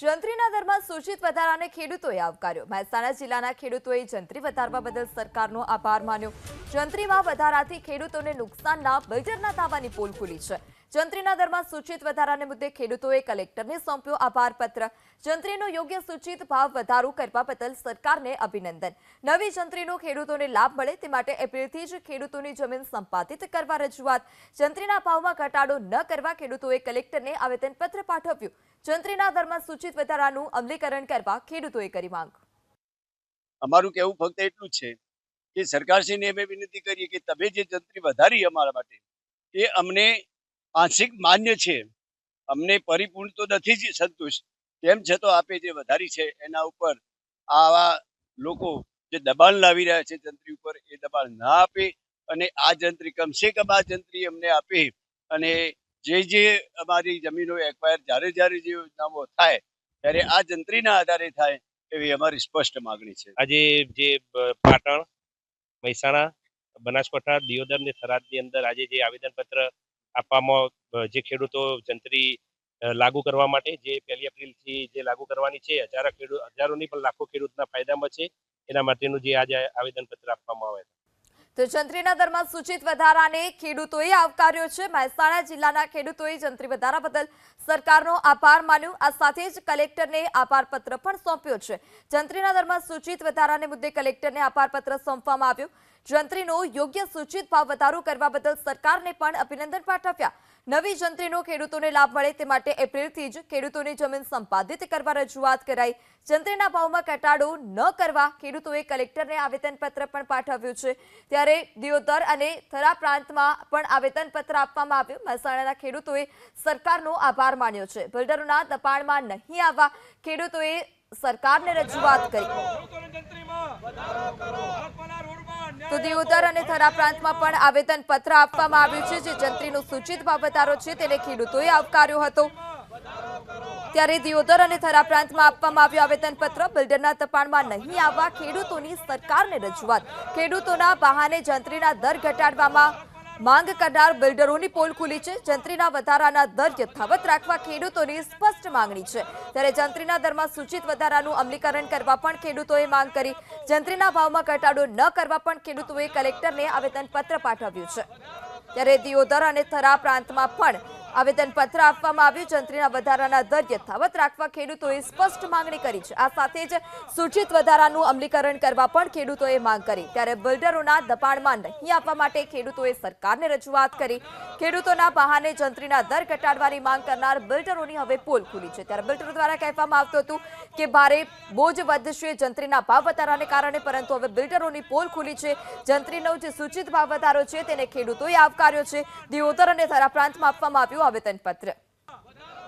જંત્રીના દરમાં સૂચિત વધારાને ખેડૂતોએ આવકાર્યો. મહેસાણા જિલ્લાના ખેડૂતોએ જંત્રી વધારવા બદલ સરકારનો આભાર માન્યો. જંત્રીમાં વધારાથી ખેડૂતોને નુકસાનના બિલ્ડરના તાવાની પોલ ખુલી છે. જંત્રીના દરમાં સૂચિત વધારાને મુદ્દે ખેડૂતોએ કલેક્ટરને સોંપ્યો આભાર પત્ર જંત્રીનો યોગ્ય સૂચિત ભાવ વધારો કરવા બદલ સરકારને અભિનંદન. નવી જંત્રીનો ખેડૂતોને લાભ મળે તે માટે એપ્રિલથી જ ખેડૂતોની જમીન સંપાદિત કરવા રજૂઆત. જંત્રીના ભાવમાં ઘટાડો ન કરવા ખેડૂતોએ કલેક્ટરને આવેદનપત્ર પાઠવ્યું. જંત્રીના દરમાં સૂચિત વધારાનું અમલીકરણ કરવા ખેડૂતોએ કરી માંગ. અમારું કહેવું ફક્ત એટલું છે કે સરકારશ્રીને અમે વિનંતી કરીએ કે તમે જે જંત્રી વધારી અમારા માટે, એ અમને આંશિક માન્ય છે. અમને પરિપૂર્ણ તો નથી જ સંતુષ્ટ તેમ છતાં આપે જે વધારી છે એના ઉપર આવા લોકો જે દબાણ લાવી રહ્યા છે જંત્રી ઉપર એ દબાણ ના આપે અને આ જંત્રી કમસે કમ આ જંત્રી અમને આપે અને જે જે અમારી જમીનો એક્વાયર જ્યારે જ્યારે જે યોજનાઓ થાય ત્યારે આ જંત્રીના આધારે થાય એવી અમારી સ્પષ્ટ માગણી છે. આજે જે પાટણ, મહેસાણા, બનાસકાંઠા, દિયોદર ને થરાદની અંદર આજે જે આવેદનપત્ર આપવામાં જે ખેડૂતો જંત્રી લાગુ કરવા માટે જે પહેલી એપ્રિલથી જે લાગુ કરવાની છે, હજારો ખેડૂત હજારોની પણ લાખો ખેડૂતના ફાયદામાં છે, એના માટેનું જે આજે આવેદનપત્ર આપવામાં આવે છે તો જંત્રીના દરમાં સૂચિત વધારાને ખેડૂતોએ આવકાર્યો છે. મહેસાણા જિલ્લાના ખેડૂતોએ જંત્રી વધારા બદલ સરકારનો આભાર માન્યો. આ સાથે જ કલેક્ટરને આભાર પત્ર પણ સોંપ્યો છે. જંત્રીના દરમાં સૂચિત વધારાને મુદ્દે કલેક્ટરને આભાર પત્ર સોંપવામાં આવ્યો. જંત્રીનો યોગ્ય સૂચિત ભાવ વધારો કરવા બદલ સરકારને પણ અભિનંદન પાઠવ્યા. નવી જંત્રીનો ખેડૂતોને લાભ મળે તે માટે એપ્રિલથી જ ખેડૂતોની જમીન સંપાદિત કરવા રજૂઆત કરાઈ. જંત્રીના ભાવમાં ઘટાડો ન કરવા ખેડૂતોએ કલેક્ટરને આવેદનપત્ર પણ પાઠવ્યું છે. ત્યારે દિયોદર અને થરા પ્રાંતમાં પણ આવેદનપત્ર આપવામાં આવ્યું. મહેસાણાના ખેડૂતોએ સરકારનો આભાર માન્યો છે. બિલ્ડરોના દબાણમાં નહીં આવવા ખેડૂતોએ સરકારને રજૂઆત કરી. તો દિયોદર અને થરા પ્રાંતમાં પણ આવેદન પત્ર આપવામાં આવ્યું છે, જે જંત્રીનો સૂચિત ભાવ છે તેને ખેડૂતોએ આવકાર્યો હતો. ત્યારે દિયોદર અને થરા પ્રાંતમાં આપવામાં આવ્યું આવેદન પત્ર બિલ્ડરના તપાણમાં નહીં આવવા ખેડૂતોની સરકારને રજૂઆત. ખેડૂતોના બહાને જંત્રીના દર ઘટાડવામાં માંગ કરનાર બિલ્ડરોની પોલ ખુલી છે. જંત્રીના વધારાના દર યથાવત રાખવા ખેડૂતોની સ્પષ્ટ માંગણી છે. ત્યારે જંત્રીના દરમાં સૂચિત વધારાનું અમલીકરણ કરવા પણ ખેડૂતોએ માંગ કરી. જંત્રીના ભાવમાં ઘટાડો ન કરવા પણ ખેડૂતોએ કલેક્ટરને આવેદનપત્ર પાઠવ્યું છે. ત્યારે દિયોદર અને થરા પ્રાંતમાં પણ આવેદનપત્ર આપવામાં આવ્યું. જંત્રીના વધારાના દર યથાવત રાખવા ખેડૂતોએ સ્પષ્ટ માંગણી કરી છે. આ સાથે જ સૂચિત વધારાનું અમલીકરણ કરવા પણ ખેડૂતોએ માંગ કરી. ત્યારે બિલ્ડરોના દબાણમાં નહીં આપવા માટે ખેડૂતોએ સરકારને રજૂઆત કરી. ખેડૂતોના બહાને જંત્રીના દર ઘટાડવાની માંગ કરનાર બિલ્ડરોની હવે પોલ ખુલી છે. ત્યારે બિલ્ડરો દ્વારા કહેવામાં આવતું હતું કે ભારે બોજ વધશે જંત્રીના ભાવ વધારાને કારણે, પરંતુ હવે બિલ્ડરોની પોલ ખુલી છે. જંત્રીનો જે સૂચિત ભાવ વધારો છે તેને ખેડૂતોએ આવકાર્યો છે. દિયોદર અને થરા પ્રાંતમાં આપવામાં આવ્યું આવેદનપત્ર.